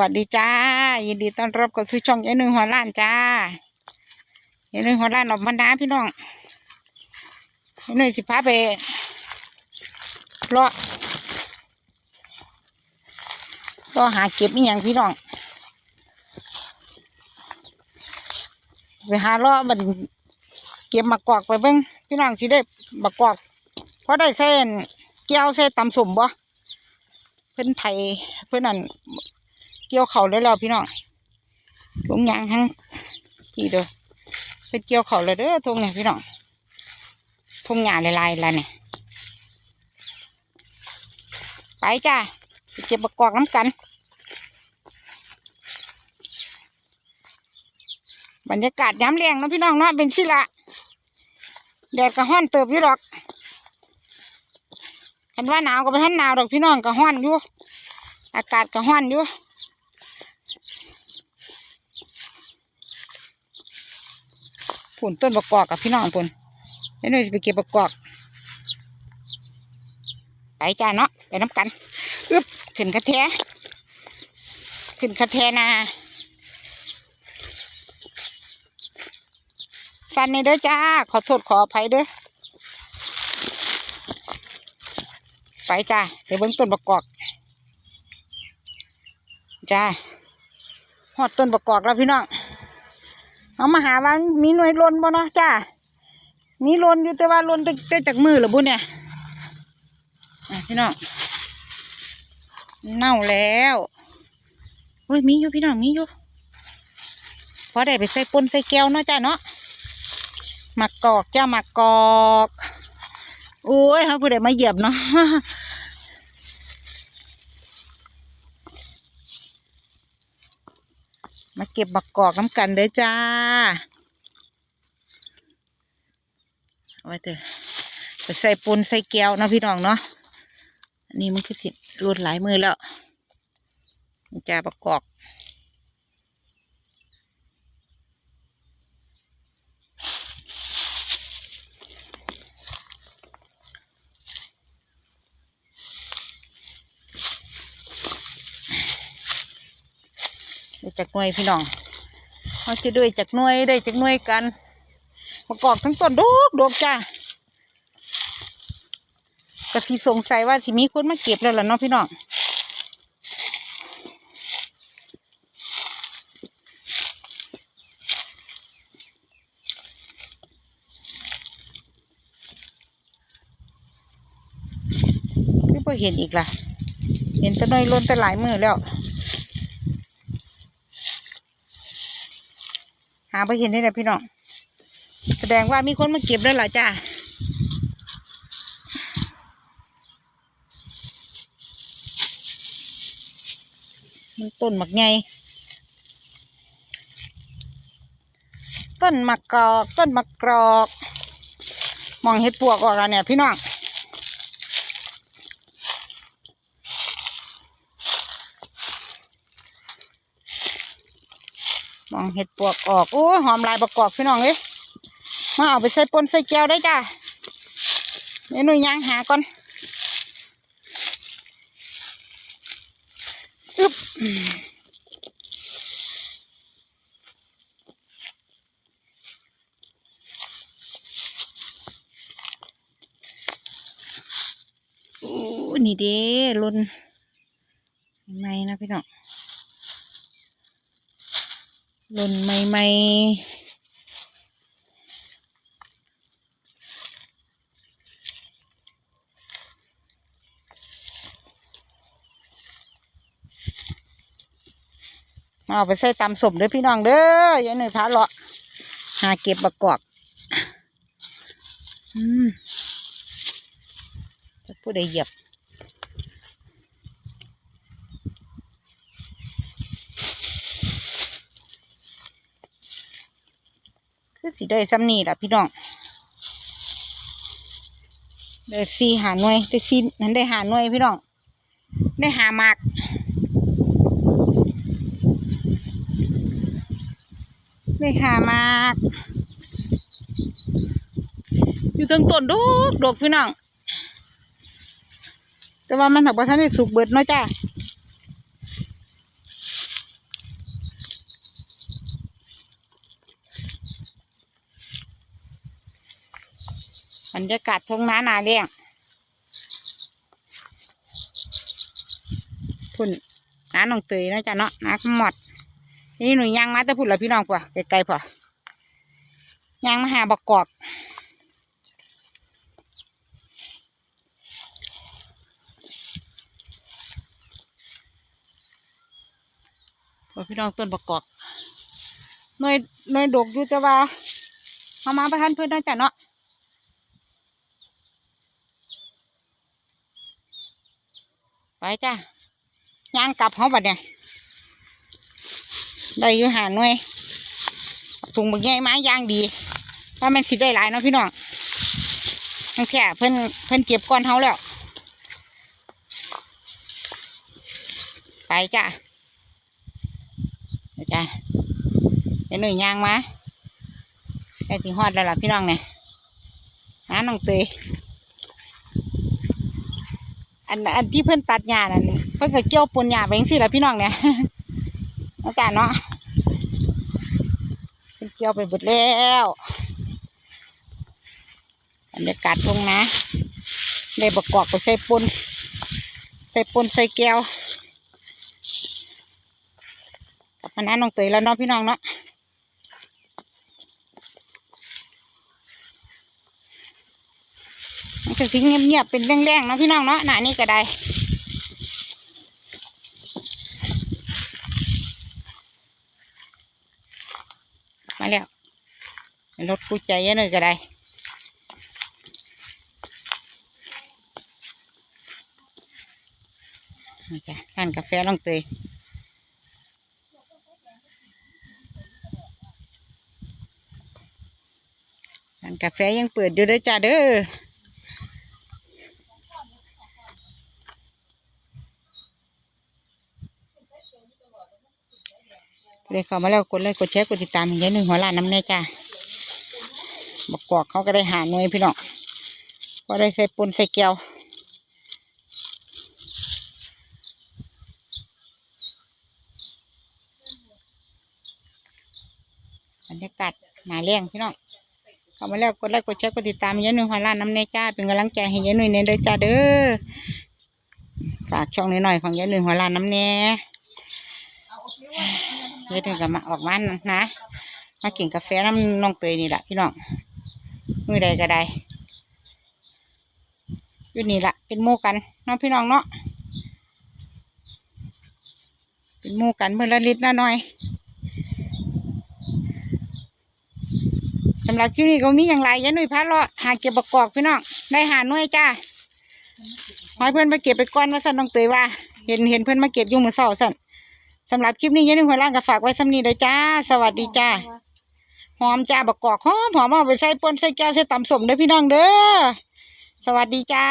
วัสดีจ้า ยินดีต้อนรับเข้าสู่ช่องยายหนึ่งหัวล้านจ้ายายหนึ่งหัวล้านออกมาน้าพี่น้องยายหนึ่งสิพาไปเลาะเลาะหาเก็บอีหยังพี่น้อง ไปหาเลาะมันเก็บมากอกไปเบิ่งพี่น้องสิได้มากอกเพราะได้เส้นเกี่ยวเส้นตำสมบ่เพิ่นไผเพิ่นนั่น เกี่ยวเขาแล้วแล้วพี่น้องลุงยางทั้งพี่เด้อเป็นเกี่ยวเขาแล้วเด้อทงเนี่ยพี่น้องทงหญ้าลายๆแล้วเนี่ยไปจ้าเก็บประกอบน้ำกัน บรรยากาศย้ำแรงนะพี่น้องเนาะเป็นสิละแดดก็ห้อนเติบอยู่ดอกคันว่าหนาวก็ไปท่านหนาวดอกพี่น้องก็ห้อนอยู่ อากาศก็ห้อนอยู่ ผุนต้นประกอบกับพี่น้องผุนเดี๋ยวหนูจะไปเก็บประกอบไปจ้าเนาะไปน้ำกันอึบขึ้นกระแทขึ้นกระแทนาสันนี่เด้อจ้า ขอโทษขออภัยเด้อไปจ้าเดี๋ยวเบิ่งต้นประกอบจ้าหอดต้นประกอบแล้วพี่น้อง เอามาหาว่ามีหน่วยลนบ่เนาะจ้ามีลนอยู่แต่ว่าลนแต่จากมือเหรือบุเนี่ยพี่น้องเน่าแล้วเฮ้ยมีอยู่พี่น้องมีอยู่พอได้ไปใส่ปนใส่แก้วเนาะจ้าเนาะหมักกอกจ้าหมักกอกโอ้ยเขาผู้ใดมาเหยียบเนาะ มาเก็บบักกอกน้ำกันเด้อจ้าเอาไว้เถอะไปใส่ปูนใส่แก้วนะพี่น้องเนาะอันนี้มันคือสิรูดหลายมือแล้วจ้าบักกอก ได้จากหน่วยพี่น้องเขาจะด้วยจากหน่วยได้จากหน่วยกันประกอบทั้งต้นดกดกจ้ากะสิสงสัยว่าสิมีคนมาเก็บแล้วล่ะเนาะพี่น้องคือพอเห็นอีกล่ะ เห็นแตะน้อยล้นแต่หลายมือแล้ว หาไปเห็นได้แล้พี่น้องแสดงว่ามีคนมาเก็บแล้วเหรอจ้ามันต้นหมักไงต้นหมักกอก ต้นหมักกรอก มองเห็ดปวกออกแล้วเนี่ยพี่น้อง มองเห็ดปวกออกโอ้หอมลายประกอบพี่น้องเอ้ยมาเอาไปใส่ปนใส่แก้วได้จ้าเดี๋ยหนูย่างหาก่อนอึบโอ้นี่เด้ลุนไม่นะพี่น้อง หล่นใหม่ๆเอาไปใส่ตำสมด้อพี่น้องเด้อยันหน่อยพาเลาะหาเก็บบักกอกอืมผู้ใดเหยียบ คือสิได้ซ้ำนี่ล่ะพี่น้องได้สี่หาหน่วยได้สี่นั้นได้หาหน่วยพี่น้องได้หาหมากได้หาหมากอยู่ตั้งต้นดกดกพี่น้องแต่ว่ามันหักว่าท่านได้สุกเบิดเนาะจ้า บรรยากาศทงนานาเลี้ยงพุ่นน้าหนองเตยนะจ้ะเนาะน้าขมอดนี่หนูย่างมาแต่พุ่นละพี่น้องป่ะไกลๆป่ะย่างมาหาบักกอกป่ะพี่น้องต้นบักกอกหน่วยหน่วยดกอยู่แต่ว่าเอามาประทันเพื่อนนาะจ้ะเนาะ ไปจ้ะย่างกลับเขาบัดเนี่ยได้อยู่หาหน่วยถุงบางใหญ่ไม้ย่างดีว่ามันสิได้หลายเนาะพี่น้องทั้งแค่เพิ่นเพิ่นเก็บก้อนเขาแล้ว ไปจ้ะไปจ้ะเดี๋ยวหน่วยย่างมาไอ้ที่ฮอดแล้วล่ะพี่น้องเนี่ยน้าน้องเตย อันอันที่เพิ่อนตัดหญ้านั่นเพิ่อนก็เกี่ยวปนหญ้าไปจังซี่ล่ะพี่น้องเนี่ยอาจารย์เนาะเพิ่นเกี่ยวไปหมดแล้วบรรยากาศตรงนะได้ประกอบไปใส่ปนใส่ปนใส่แก้วกับพนันน้องเตยแล้วเนาะพี่น้องเนาะ นก็ทิ้งเงียบๆเป็นแรงๆเนาะพี่น้องเนาะหน้านี่ก็ได้มาแล้วรถกู้ใจเยอะเลยก็ได้นี่จ้ะร้านกาแฟลองเตยร้านกาแฟยังเปิดอยู่เด้อจ้าเด้อ เลยเข้ามาแล้วกดไลค์กดแชร์กดติดตามอย่างนี้หนึ่งหัวล้านน้ำแน่จ้าบักกอกเขาก็ได้หาหน่วยพี่น้องก็ได้ใส่ปนใส่แก้วบรรยากาศหนาแรงพี่น้องเข้ามาแล้วกดไลค์กดแชร์กดติดตามอย่างนี้หนึ่งหัวล้านน้ำแน่จ้าเป็นกำลังใจให้ยายหนุ่ยเน้นเด้อจ้าเด้อฝากช่องหน่อยของยายหนุ่ยหัวล้านน้ำแน่ เดให้กับมาออกมานะ มากินกาแฟน้ำน้องเตยนี่แหละพี่น้อง มือใดก็ได้อยู่นี่แหละเป็นมู่กันเน้องพี่น้องเนาะ เป็นมู่กันเมื่อละลิตรละน่อยสำหรับคลิปนี้ก็มีอย่างไรยายหนุ่ยพัดเลาะหาเก็บประกอบพี่น้อง ได้หาหน่วยจ้าหอยเพื่อนมาเก็บไปก้อนว่าสั่นน้องเตยว่า เห็นเห็นเพื่อนมาเก็บยู่งมือเสาสั่น สำหรับคลิปนี้ยันหนึ่งหัวล่างก็ฝากไว้สำนีเลยจ้า สวัสดีจ้าหอมจ้าบักกอกหอมหอมเอาไปใส่ปนใส่แก้วใส่ตำสมเด้อพี่น้องเด้อสวัสดีจ้า